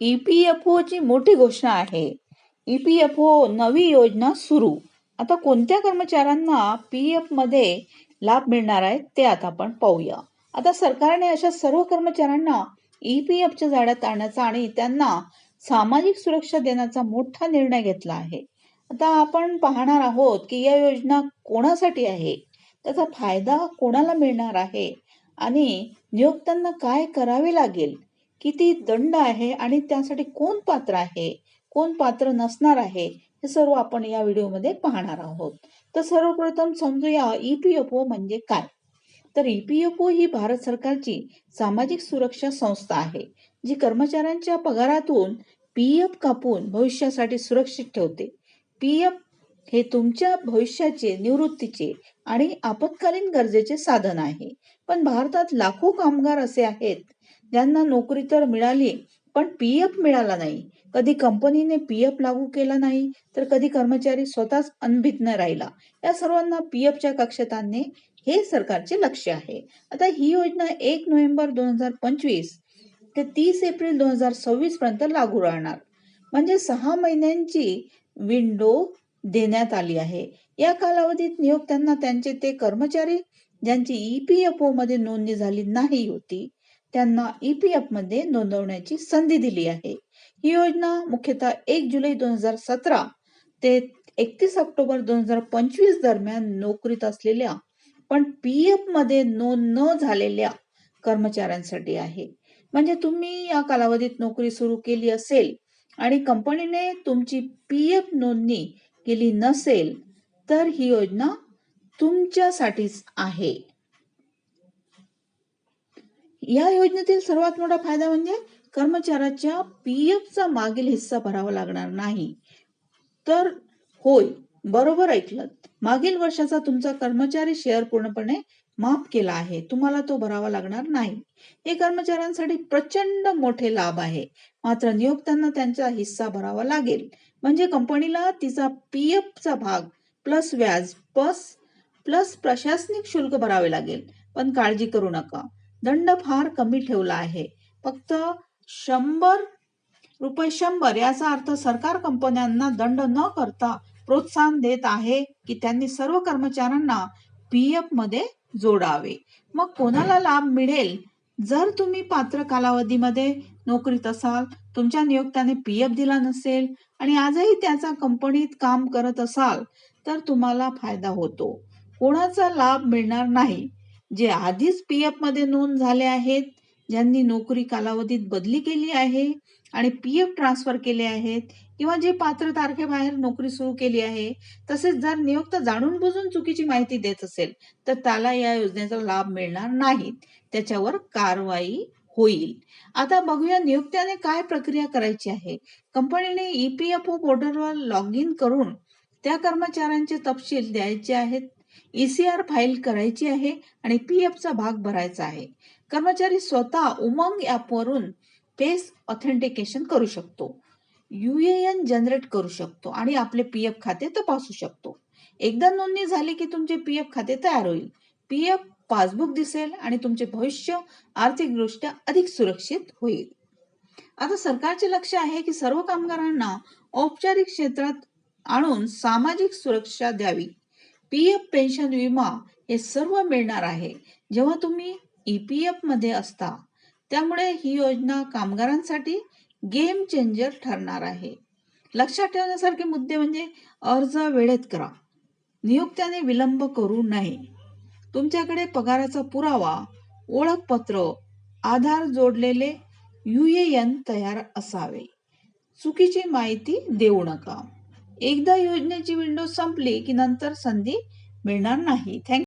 E P F ओची मोठी घोषणा आहे. ई पी एफ ओ नवी योजना सुरू. आता कोणत्या कर्मचाऱ्यांना पी एफमध्ये लाभ मिळणार आहे ते आता आपण पाहूया. आता सरकारने अशा सर्व कर्मचाऱ्यांना ई पी एफच्या जाळ्यात आणण्याचा आणि त्यांना सामाजिक सुरक्षा देण्याचा मोठा निर्णय घेतला आहे. आता आपण पाहणार आहोत की या योजना कोणासाठी आहे? त्याचा फायदा कोणाला मिळणार आहे? आणि नियोक्त्यांना काय करावे लागेल? किती दंड आहे आणि त्यासाठी कोण पात्र आहे कोण पात्र नसणार आहे हे सर्व आपण या व्हिडिओमध्ये पाहणार आहोत. तर सर्वप्रथम समजूया ईपीएफओ म्हणजे काय? तर ई पी एफ ओ ही भारत सरकारची सामाजिक सुरक्षा संस्था आहे जी कर्मचाऱ्यांच्या पगारातून पी एफ कापून भविष्यासाठी सुरक्षित ठेवते. पी एफ हे तुमच्या भविष्याचे निवृत्तीचे आणि आपत्कालीन गरजेचे साधन आहे. पण भारतात लाखो कामगार असे आहेत ज्यांना नोकरी तर मिळाली पण पी एफ मिळाला नाही. कधी कंपनीने पी एफ लागू केला नाही तर कधी कर्मचारी स्वतःच अनभिज्ञ राहिला. या सर्वांना पी एफच्या कक्षेत आणणे हे सरकारचे लक्ष आहे. आता ही योजना एक नोव्हेंबर दोन हजार पंचवीस ते तीस एप्रिल दोन हजार सव्वीस पर्यंत लागू राहणार. म्हणजे सहा महिन्यांची विंडो देण्यात आली आहे. या कालावधीत नियोक्त्यांना त्यांचे ते कर्मचारी ज्यांची ईपीएफओ मध्ये नोंदणी झाली नाही होती त्यांना ईपीएफमध्ये नोंदवण्याची संधी दिली आहे. ही योजना मुख्यतः एक जुलै दोन हजार सतरा ते एकतीस ऑक्टोबर दोन हजार पंचवीस दरम्यान नोकरीत असलेल्या पण पी एफमध्ये नोंद न झालेल्या कर्मचाऱ्यांसाठी आहे. म्हणजे तुम्ही या कालावधीत नोकरी सुरू केली असेल आणि कंपनीने तुमची पी एफ नोंदणी केली नसेल तर ही योजना तुमच्यासाठीच आहे. या योजनेतील सर्वात मोठा फायदा म्हणजे कर्मचाऱ्याच्या पी चा मागील हिस्सा भरावा लागणार नाही. तर होय बरोबर ऐकलं. मागील वर्षाचा तुमचा कर्मचारी शेअर पूर्णपणे माफ केला आहे. तुम्हाला तो भरावा लागणार नाही. हे कर्मचाऱ्यांसाठी प्रचंड मोठे लाभ आहे. मात्र नियोक्त्यांना त्यांचा हिस्सा भरावा लागेल. म्हणजे कंपनीला तिचा पी एफचा भाग प्लस व्याज प्लस प्लस प्रशासनिक शुल्क भरावे लागेल. पण काळजी करू नका. दंड फार कमी ठेवला आहे. फक्त शंभर रुपये शंभर याचा अर्थ सरकार कंपन्यांना दंड न करता प्रोत्साहन देत आहे की त्यांनी सर्व कर्मचाऱ्यांना पी एफमध्ये जोडावे. मग कोणाला लाभ मिळेल? जर तुम्ही पात्र कालावधीमध्ये नोकरीत असाल तुमच्या नियोक्त्याने पी एफ दिला नसेल आणि आजही त्याचा कंपनीत काम करत असाल तर तुम्हाला फायदा होतो. कोणाचा लाभ मिळणार नाही. जे आधीच पी एफमध्ये नोंद झाले आहेत ज्यांनी नोकरी कालावधीत बदली केली आहे आणि पी एफ ट्रान्सफर केले आहेत किंवा जे पात्र तारखेबाहेर नोकरी सुरू केली आहे तसेच जर नियुक्त जाणून बुजून चुकीची माहिती देत असेल तर त्याला या योजनेचा लाभ मिळणार नाही. त्याच्यावर कारवाई होईल. आता बघूया नियुक्त्याने काय प्रक्रिया करायची आहे. कंपनीने ईपीएफओ पोर्टलवर लॉग इन करून त्या कर्मचाऱ्यांचे तपशील द्यायचे आहेत ईसीआर फाईल करायची आहे आणि पी चा भाग भरायचा आहे. कर्मचारी स्वतः उमंग ॲपवरून पेस ऑथेंटिकेशन करू शकतो. युएएन जनरेट करू शकतो आणि आपले पी एफ खाते तपासू शकतो. एकदा नोंदणी झाली की तुमचे पी एफ खाते तयार होईल. पी एफ पासबुक दिसेल आणि तुमचे भविष्य आर्थिकदृष्ट्या अधिक सुरक्षित होईल. आता सरकारचे लक्ष आहे की सर्व कामगारांना औपचारिक क्षेत्रात आणून सामाजिक सुरक्षा द्यावी. पी एफ पेन्शन विमा हे सर्व मिळणार आहे. जेव्हा तुम्ही ई पी एफमध्ये असता त्यामुळे ही योजना कामगारांसाठी गेम चेंजर ठरणार आहे. लक्षात ठेवण्यासारखे मुद्दे म्हणजे अर्ज वेळेत करा. नियुक्त्याने विलंब करू नये. तुमच्याकडे पगाराचा पुरावा ओळखपत्र आधार जोडलेले यू एन तयार असावे. चुकीची माहिती देऊ नका. एकदा योजनेची विंडो संपली की नंतर संधी मिळणार नाही. थँक